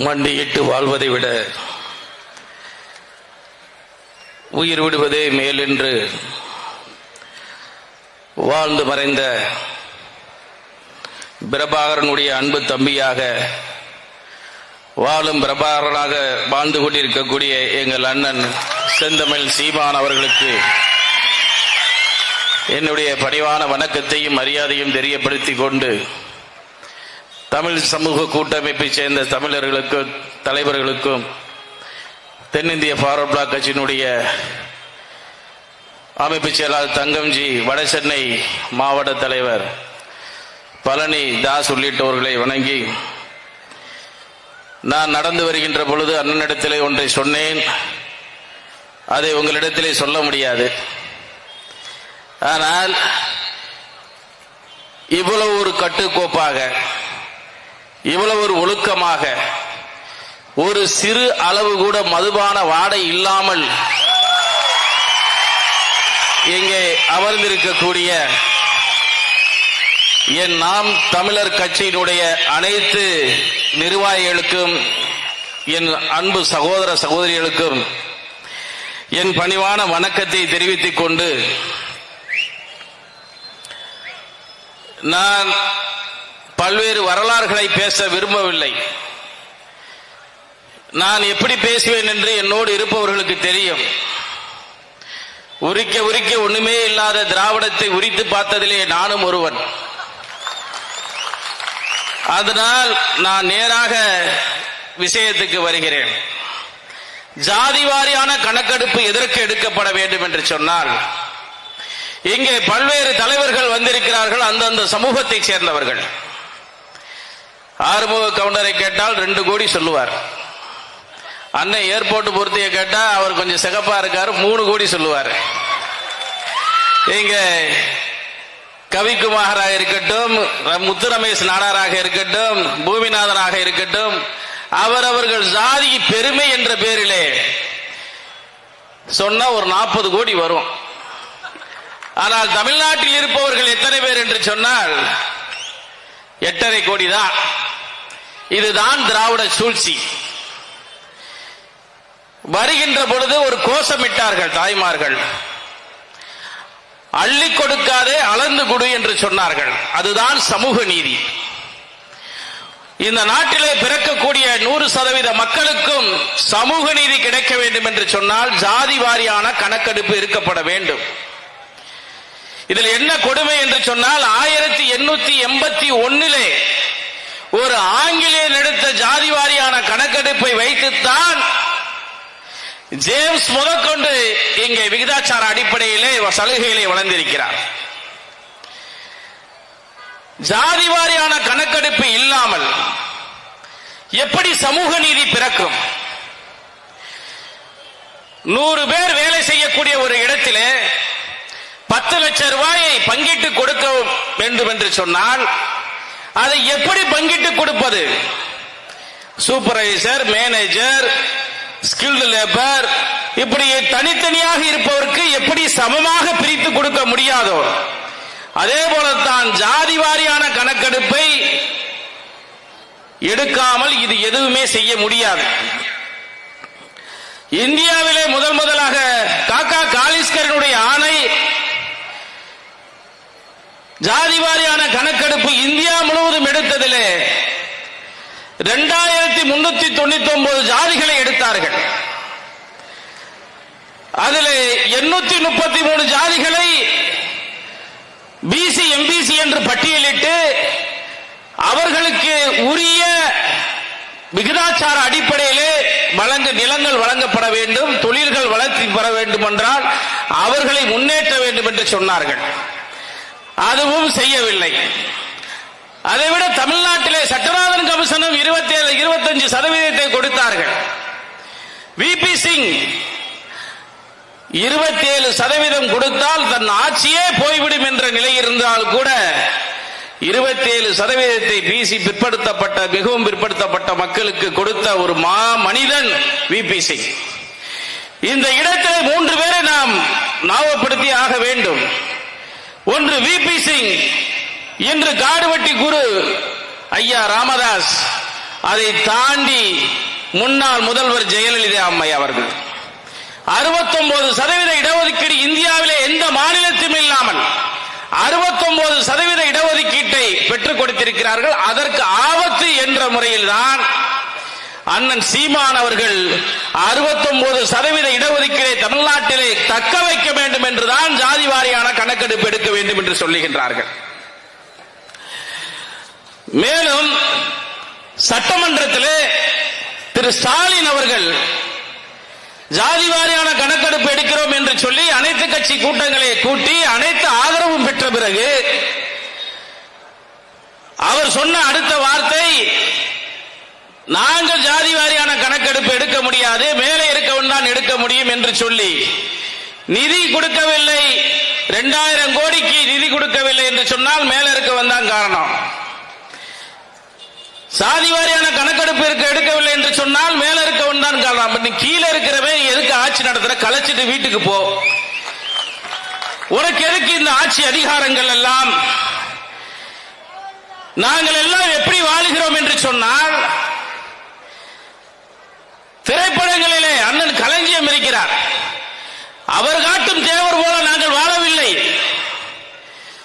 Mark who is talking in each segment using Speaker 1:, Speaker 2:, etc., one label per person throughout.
Speaker 1: மண்டியிட்டு வாழ்வதை விட உயிர் விடுவதே மேலென்று வாழ்ந்து மறைந்த பிரபாகரனுடைய அன்பு தம்பியாக வாழும் பிரபாகரனாக வாழ்ந்து கொண்டிருக்கக்கூடிய எங்கள் அண்ணன் செந்தமிழ் சீமான் அவர்களுக்கு என்னுடைய பணிவான வணக்கத்தையும் மரியாதையும் தெரியப்படுத்திக் கொண்டு தமிழ் சமூக கூட்டமைப்பை சேர்ந்த தமிழர்களுக்கும் தலைவர்களுக்கும் தென்னிந்திய ஃபார்வர்ட் பிளாக் கட்சியினுடைய அமைப்பு செயலாளர் தங்கம்ஜி வட சென்னை மாவட்ட தலைவர் பழனி தாஸ் உள்ளிட்டவர்களை வணங்கி நான் நடந்து வருகின்ற பொழுது அண்ணனிடத்திலே ஒன்றை சொன்னேன். அதை உங்களிடத்திலே சொல்ல முடியாது. ஆனால் இவ்வளவு ஒரு கட்டுக்கோப்பாக இவ்வளவு ஒரு ஒழுக்கமாக ஒரு சிறு அளவு கூட மதுபான வாடை இல்லாமல் இங்கே அமர்ந்திருக்கக்கூடிய என் நாம் தமிழர் கட்சியினுடைய அனைத்து நிர்வாகிகளுக்கும் என் அன்பு சகோதர சகோதரிகளுக்கும் என் பணிவான வணக்கத்தை தெரிவித்துக் கொண்டு நான் பல்வேறு வரலாறுகளை பேச விரும்பவில்லை. நான் எப்படி பேசுவேன் என்று என்னோடு இருப்பவர்களுக்கு தெரியும். உரிக்க உரிக்க ஒண்ணுமே இல்லாத திராவிடத்தை உரித்து பார்த்ததிலே நானும் ஒருவன். அதனால் நான் நேராக விஷயத்துக்கு வருகிறேன். ஜாதி வாரியான கணக்கெடுப்பு எதற்கு எடுக்கப்பட வேண்டும் என்று சொன்னால் இங்கே பல்வேறு தலைவர்கள் வந்திருக்கிறார்கள் அந்தந்த சமூகத்தைச் சேர்ந்தவர்கள். ஆறுமுக கவுண்டரை கேட்டால் ரெண்டு கோடி சொல்லுவார். அண்ணன் ஏர்போர்ட் பொருத்திய கேட்டா அவர் கொஞ்சம் சிகப்பா இருக்காரு மூணு கோடி சொல்லுவார். இங்க கவிக்குமாராக இருக்கட்டும் முத்து ரமேஷ் நாடாராக இருக்கட்டும் பூமிநாதனாக இருக்கட்டும் அவரவர்கள் ஜாதி பெருமை என்ற பேரிலே சொன்னா ஒரு நாற்பது கோடி வரும். ஆனால் தமிழ்நாட்டில் இருப்பவர்கள் எத்தனை பேர் என்று சொன்னால் எட்டரை கோடி தான். இதுதான் திராவிட சூழ்ச்சி. வருகின்ற பொழுது ஒரு கோஷமிட்டார்கள் தாய்மார்கள். அள்ளி கொடுக்காதே அளந்து கொடு என்று சொன்னார்கள். அதுதான் சமூக நீதி. இந்த நாட்டிலே பிறக்கக்கூடிய நூறு சதவீத மக்களுக்கும் சமூக நீதி கிடைக்க வேண்டும் என்று சொன்னால் ஜாதி வாரியான கணக்கெடுப்பு இருக்கப்பட வேண்டும். இதில் என்ன கொடுமை என்று சொன்னால் ஆயிரத்தி எண்ணூத்தி எண்பத்தி ஒன்னிலே ஒரு ஆங்கிலேயர் எடுத்த ஜாதி வாரியான கணக்கெடுப்பை வைத்துத்தான் ஜேம்ஸ் முதற்கொண்டு இங்கே விகிதாச்சார அடிப்படையிலே சலுகைகளை வளர்ந்திருக்கிறார் ஜாதி வாரியான கணக்கெடுப்பு இல்லாமல் எப்படி சமூக நீதி பிறக்கும்? நூறு பேர் வேலை செய்யக்கூடிய ஒரு இடத்திலே பத்து லட்சம் ரூபாயை பங்கிட்டு கொடுக்க வேண்டும் என்று சொன்னால் அதை எப்படி பங்கிட்டு கொடுப்பது? சூப்பர்வைசர் மேனேஜர் ஸ்கில்டு லேபர் இப்படி தனித்தனியாக இருப்பவருக்கு எப்படி சமமாக பிரித்து கொடுக்க முடியாதோ அதே போலத்தான் ஜாதி வாரியான கணக்கெடுப்பை எடுக்காமல் இது எதுவுமே செய்ய முடியாது. இந்தியாவிலே முதல் முதலாக காக்கா காலிஸ்கரனுடைய ஆணை ஜாதி வாரியான கணக்கெடுப்பு இந்தியா முழுவதும் எடுத்ததிலே இரண்டாயிரத்தி முன்னூத்தி தொண்ணூத்தி ஒன்பது ஜாதிகளை எடுத்தார்கள். அதில் எண்ணூத்தி முப்பத்தி மூணு ஜாதிகளை பிசி எம்பிசி என்று பட்டியலிட்டு அவர்களுக்கு உரிய விகிதாச்சார அடிப்படையிலே வழங்க நிலங்கள் வழங்கப்பட வேண்டும் தொழில்கள் வளர்த்தி பெற வேண்டும் என்றால் அவர்களை முன்னேற்ற வேண்டும் என்று சொன்னார்கள். அதுவும் செய்யவில்லை. அதைவிட தமிழ்நாட்டிலே சட்டநாதன் கமிஷனும் இருபத்தி ஏழு இருபத்தஞ்சு சதவீதத்தை கொடுத்தார்கள். விபி சிங் இருபத்தி ஏழு சதவீதம் கொடுத்தால் தன் ஆட்சியே போய்விடும் என்ற நிலை இருந்தால் கூட இருபத்தி ஏழு சதவீதத்தை பிசி பிற்படுத்தப்பட்ட மிகவும் பிற்படுத்தப்பட்ட மக்களுக்கு கொடுத்த ஒரு மா மனிதன் விபி சிங் இந்த இடத்தில் மூன்று பேரை நாம் ஞாபகப்படுத்தி ஆக வேண்டும். ஒன்று விபி சிங் இன்று காடுவெட்டி குரு ஐயா ராமதாஸ். அதை தாண்டி முன்னாள் முதல்வர் ஜெயலலிதா அம்மை அவர்கள். 69 சதவீத இடஒதுக்கீடு இந்தியாவிலே எந்த மாநிலத்திலும் இல்லாமல் 69 சதவீத இடஒதுக்கீட்டை பெற்றுக் கொடுத்திருக்கிறார்கள். அதற்கு ஆபத்து என்ற முறையில்தான் அண்ணன் சீமான் அவர்கள் 69 சதவீத இடஒதுக்கீடை தமிழ்நாட்டிலே தக்க வைக்க வேண்டும் என்றுதான் ஜாதி வாரியான கணக்கெடுப்பு எடுக்க வேண்டும் என்று சொல்லுகின்றார்கள். மேலும் சட்டமன்றத்திலே திரு ஸ்டாலின் அவர்கள் ஜாதி வாரியான கணக்கெடுப்பு எடுக்கிறோம் என்று சொல்லி அனைத்து கட்சி கூட்டங்களை கூட்டி அனைத்து ஆதரவும் பெற்ற பிறகு அவர் சொன்ன அடுத்த வார்த்தை நாங்கள் ஜாதி வாரியான கணக்கெடுப்பு எடுக்க முடியாது மேலே இருக்கவன் தான் எடுக்க முடியும் என்று சொல்லி நிதி கொடுக்கவில்லை. இரண்டாயிரம் கோடிக்கு நிதி கொடுக்கவில்லை என்று சொன்னால் மேல இருக்கவன் தான் காரணம். சாதி வாரியான கணக்கெடுப்பு இருக்க எடுக்கவில்லை என்று சொன்னால் மேல இருக்கவன் தான் காரணம். நீ கீழே இருக்கிறவன் எதுக்கு ஆட்சி நடத்துற? கலைச்சிட்டு வீட்டுக்கு போ. உனக்கு எதுக்கு இந்த ஆட்சி அதிகாரங்கள் எல்லாம்? நாங்கள் எல்லாம் எப்படி வாழுகிறோம் என்று சொன்னால் திரைப்படங்களிலே அண்ணன் களஞ்சியம் இருக்கிறார். அவர் காட்டும் தேவர் போல நாங்கள் வாழவில்லை.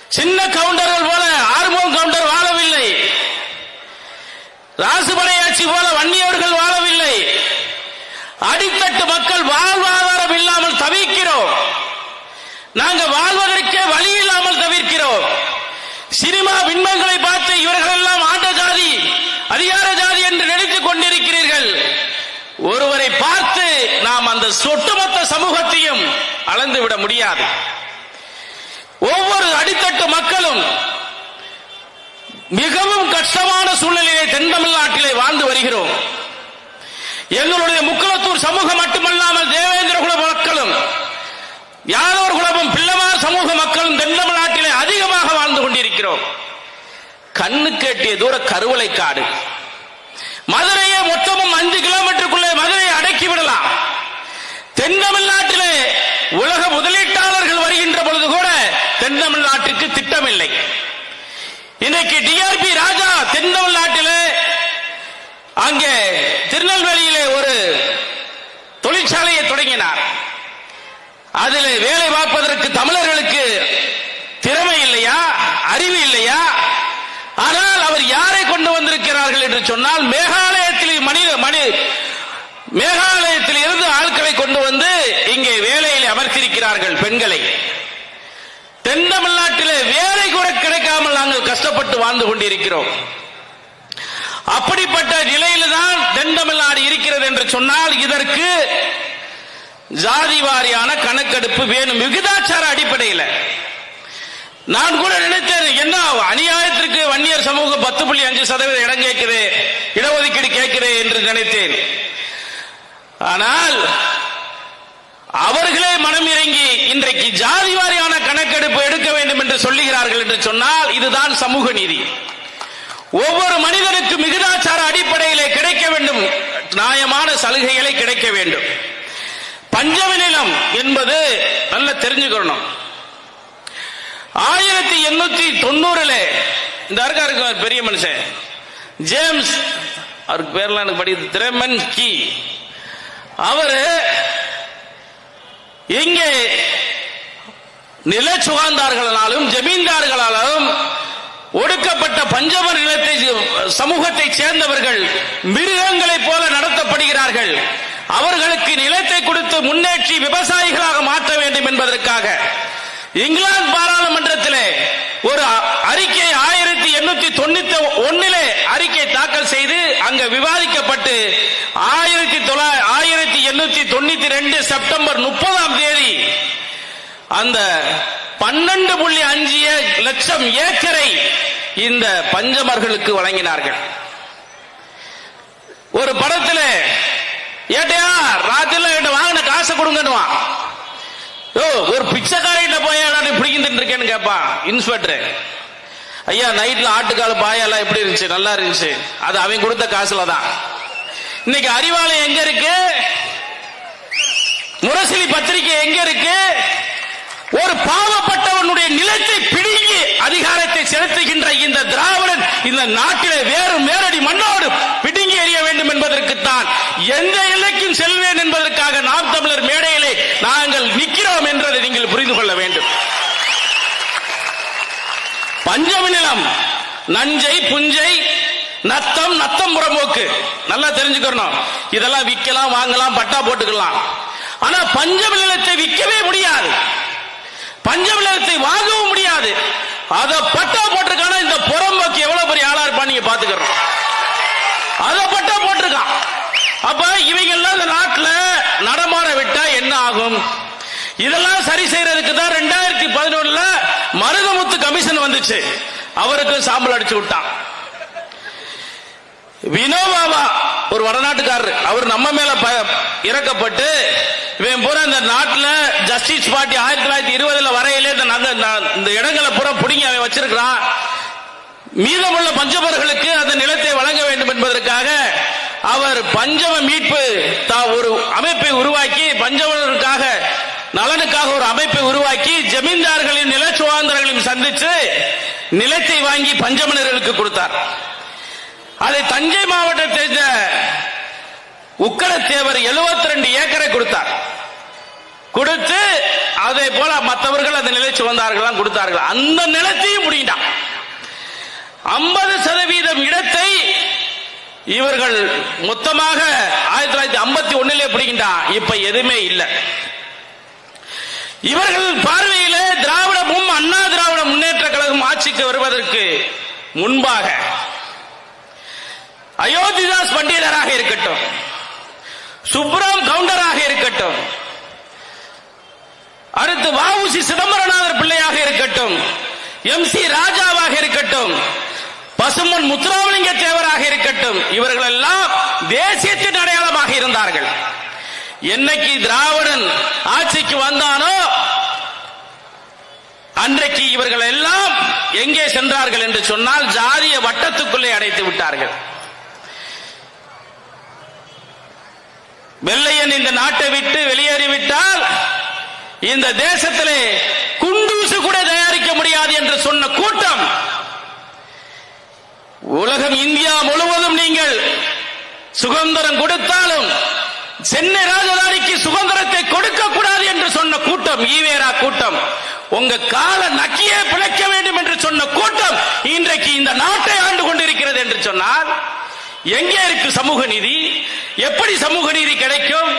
Speaker 1: சின்ன கவுண்டர்கள் போல ஆறுமுகம் கவுண்டர் வாழவில்லை. ராசுபடையாட்சி போல வன்னியவர்கள் வாழவில்லை. அடித்தட்டு மக்கள் வாழ்வாதாரம் இல்லாமல் தவிக்கிறோம். நாங்கள் வாழ்வதற்கே வழி இல்லாமல் தவிர்க்கிறோம் சினிமா பின்பங்களை பார்த்து இவர்கள் எல்லாம் ஆண்ட ஜாதி அதிகார ஜாதி என்று நினைத்துக் கொண்டிருக்கிறீர்கள் ஒருவரை பார்த்து நாம் அந்த ஒட்டுமொத்த சமூகத்தையும் அளந்து விட முடியாது. ஒவ்வொரு அடித்தட்டு மக்களும் மிகவும் கஷ்டமான சூழ்நிலையை தென் தமிழ்நாட்டிலே வாழ்ந்து வருகிறோம். எங்களுடைய முக்குளத்தூர் சமூகம் மட்டுமல்லாமல் தேவேந்திர குல மக்களும் யாதவர் குலமும் பிள்ளைமார் சமூக மக்களும் தென் தமிழ்நாட்டிலே அதிகமாக வாழ்ந்து கொண்டிருக்கிறோம். கண்ணு கேட்டிய தூர கருவளை காடு மதுரையே மொத்தமும் அஞ்சு கிலோமீட்டருக்குள்ளே மதுரை தென் தமிழ்நாட்டிலே உலக முதலீட்டாளர்கள் வருகின்ற பொழுது கூட தென் தமிழ்நாட்டிற்கு திட்டமில்லை. இன்னைக்கு டிஆர்பி ராஜா தென் தமிழ்நாட்டிலே அங்கே திருநெல்வேலியிலே ஒரு தொழிற்சாலையை தொடங்கினார். அதில் வேலை பார்ப்பதற்கு தமிழர்களுக்கு திறமை இல்லையா? அறிவு இல்லையா? ஆனால் அவர் யாரை கொண்டு வந்திருக்கிறார்கள் என்று சொன்னால் மேகாலயத்தில் மனித மனி மேகாலயத்தில் அமர்த்தியிருக்கிறார்கள் பெண்களை. தென் தமிழ்நாட்டிலே வேலை கூட கிடைக்காமல் நாங்கள் கஷ்டப்பட்டு வாழ்ந்து கொண்டிருக்கிறோம். அப்படிப்பட்ட நிலையில தான் தென் தமிழ்நாடு இருக்கிறது என்று சொன்னால் இதற்கு ஜாதி வாரியான கணக்கெடுப்பு வேணும். விகிதாச்சார அடிப்படையில். நான் கூட நினைத்தேன் என்ன அநியாயத்திற்கு வன்னியர் சமூகம் பத்து புள்ளி அஞ்சு சதவீத இடம் கேட்கிறேன் இடஒதுக்கீடு கேட்கிறேன் என்று நினைத்தேன். ஆனால் அவர்களே மனம் இறங்கி இன்றைக்கு ஜாதி வாரியான கணக்கெடுப்பு எடுக்க வேண்டும் என்று சொல்லுகிறார்கள் என்று சொன்னால் இதுதான் சமூக நீதி. ஒவ்வொரு மனிதனுக்கும் மிகுதாச்சார அடிப்படையிலே கிடைக்க வேண்டும் நியாயமான சலுகைகளை கிடைக்க வேண்டும். பஞ்சம நிலம் என்பது நல்ல தெரிஞ்சுக்கணும். ஆயிரத்தி எண்ணூத்தி தொண்ணூறுல இந்த அருக்கா இருக்கு பெரிய மனுஷன் ஜேம்ஸ் அவருக்கு பேர்லாம் எனக்கு படிக்கிறது திரமன் கி. அவரு இங்கே நில சுகாந்தார்களாலும் ஜமீன்தார்களாலும் ஒடுக்கப்பட்ட பஞ்சவர் நிலத்தை சமூகத்தை சேர்ந்தவர்கள் மிருகங்களைப் போல நடத்தப்படுகிறார்கள். அவர்களுக்கு நிலத்தை கொடுத்து முன்னேற்றி விவசாயிகளாக மாற்ற வேண்டும் என்பதற்காக இங்கிலாந்து பாராளுமன்றத்திலே ஒரு அறிக்கை ஆயிரத்தி எண்ணூத்தி தொண்ணூத்தி ஒன்னிலே அங்க விவாதிக்கப்பட்டு ஆயிரத்தி தொள்ளாயிரத்தி ஆயிரத்தி எண்ணூத்தி தொண்ணூத்தி ரெண்டு செப்டம்பர் முப்பதாம் தேதி அந்த பன்னெண்டு புள்ளி அஞ்சு லட்சம் ஏக்கரை இந்த பஞ்சமர்களுக்கு வழங்கினார்கள். ஒரு படத்துல ஏட்டையா ராத்திரில என்ன வாங்கின காசை கொடுங்கன்னுவான் ஓ ஒரு பிச்சைக்காரிட்ட போய் பிடிக்கிட்டு இருக்கேன்னு கேட்பான் இன்ஸ்பெக்டர் ஐயா நைட்ல ஆட்டுக்கால் பாயெல்லாம் எப்படி இருந்துச்சு? நல்லா இருந்துச்சு. அது அவன் கொடுத்த காசுல தான் இன்னைக்கு அறிவாலயம் எங்க இருக்கு? முரசொலி பத்திரிகை எங்க இருக்கு? ஒரு பாவப்பட்டவனுடைய நிலத்தை பிடுங்கி அதிகாரத்தை செலுத்துகின்ற இந்த திராவிடன் இந்த நாட்டிலே வேறு மேலடி மண்ணோடு பஞ்சம நிலம் நஞ்சை புஞ்சை நத்தம் நத்தம் புறம்போக்கு. நல்லா தெரிஞ்சுக்கணும். இதெல்லாம் விற்கலாம் வாங்கலாம் பட்டா போட்டுக்கலாம். ஆனா பஞ்சம நிலத்தை விற்கவே முடியாது. பஞ்சம நிலத்தை வாங்கவும் முடியாது. அத பட்டா போட்டிருக்கான இந்த புறம்போக்கு எவ்வளவு பெரிய ஆளா இருப்பான் நீங்க பாத்துக்கிறோம் அத பட்டா போட்டிருக்கான். அப்ப இவங்க எல்லாம் இந்த நாட்டுல நடமாட விட்டா என்ன ஆகும்? இதெல்லாம் சரி செய்யறதுக்கு தான் ரெண்டாயிரத்தி பதினொன்னுல மருதமுத்து கமிஷன் வந்துச்சு. அவருக்கு சாம்பல் அடிச்சு விட்டான். வினோபாபா ஒரு வடநாட்டுக்காரர். அவர் நம்ம மேல ப- இறக்கப்பட்டு இவன் பூரா இந்த நாட்டுல ஜஸ்டிஸ் பார்ட்டி ஆயிரத்தி தொள்ளாயிரத்தி இருபதுல வரையிலே இந்த இந்த இடங்களை பூரா பிடிங்கி அவன் வச்சிருக்கிறான். மீதமுள்ள பஞ்சபர்களுக்கு அந்த நிலத்தை வழங்க வேண்டும் என்பதற்காக அவர் பஞ்சம மீட்பு தா- ஒரு அமைப்பை உருவாக்கி பஞ்சவர்களுக்காக நலனுக்காக ஒரு அமைப்பை உருவாக்கி ஜமீன்தார்களின் நில சுகாந்திரங்களையும் சந்திச்சு நிலத்தை வாங்கி பஞ்சமனர்களுக்கு கொடுத்தார். அதை தஞ்சை மாவட்டத்தை சேர்ந்த உக்கரத்தேவர் 72 ரெண்டு ஏக்கரை கொடுத்தார். கொடுத்து அதே போல மற்றவர்கள் அந்த நிலை வந்தார்கள் கொடுத்தார்கள். அந்த நிலத்தையும் முடிண்டான் ஐம்பது சதவீதம் இடத்தை இவர்கள் மொத்தமாக ஆயிரத்தி தொள்ளாயிரத்தி ஐம்பத்தி ஒண்ணுல பிடிக்கின்றான். இப்ப எதுவுமே இல்லை. இவர்கள் பார்வையிலே திராவிடமும் அண்ணா திராவிட முன்னேற்ற கழகம் ஆட்சிக்கு வருவதற்கு முன்பாக அயோத்திதாஸ் பண்டிதராக இருக்கட்டும் சுப்ராம் கவுண்டராக இருக்கட்டும் அடுத்து வாவுசி சிதம்பரநாதர் பிள்ளையாக இருக்கட்டும் எம் சி ராஜாவாக இருக்கட்டும் பசுமன் முத்துராமலிங்க தேவராக இருக்கட்டும் இவர்கள் எல்லாம் தேசியத்தின் அடையாளமாக இருந்தார்கள். என்னைக்கு திராவிடன் ஆட்சிக்கு வந்தானோ அன்றைக்கு இவர்கள் எல்லாம் எங்கே சென்றார்கள் என்று சொன்னால் ஜாதிய வட்டத்துக்குள்ளே அடைத்து விட்டார்கள். வெள்ளையன் இந்த நாட்டை விட்டு வெளியேறிவிட்டால் இந்த தேசத்திலே குண்டூசு கூட தயாரிக்க முடியாது என்று சொன்ன கூட்டம் உலகம் இந்தியா முழுவதும் நீங்கள் சுதந்திரம் கொடுத்தாலும் சென்னை ராஜதானிக்கு சுதந்திரத்தை கொடுக்க கூடாது என்று சொன்ன கூட்டம் ஈவேரா கூட்டம். உங்க கால நக்கியே பிழைக்க வேண்டும் என்று சொன்ன கூட்டம் இன்றைக்கு இந்த நாட்டை ஆண்டு கொண்டிருக்கிறது என்று சொன்னால் எங்கே இருக்கு சமூக நீதி? எப்படி சமூக நீதி கிடைக்கும்?